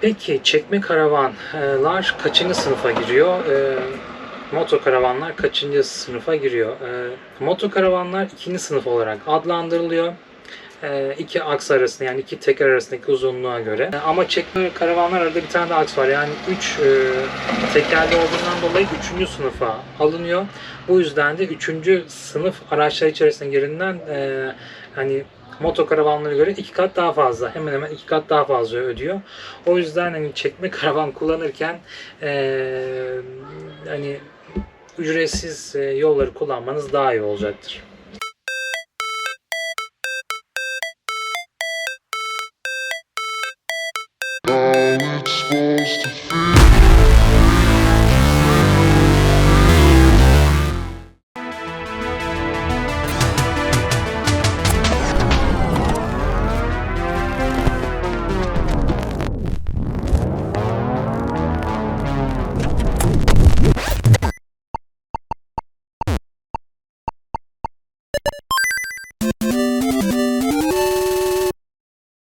Peki çekme karavanlar kaçıncı sınıfa giriyor? Ee, motokaravanlar kaçıncı sınıfa giriyor? Ee, motokaravanlar ikinci sınıf olarak adlandırılıyor. Ee, iki aks arasında yani iki teker arasındaki uzunluğa göre. Ee, Ama çekme karavanlar arada bir tane de aks var. Yani üç e, tekerli olduğundan dolayı üçüncü sınıfa alınıyor. Bu yüzden de üçüncü sınıf araçlar içerisinde girilen e, hani motokaravanlara göre iki kat daha fazla. Hemen hemen iki kat daha fazla ödüyor. O yüzden hani çekme karavan kullanırken eee, hani ücretsiz e, yolları kullanmanız daha iyi olacaktır.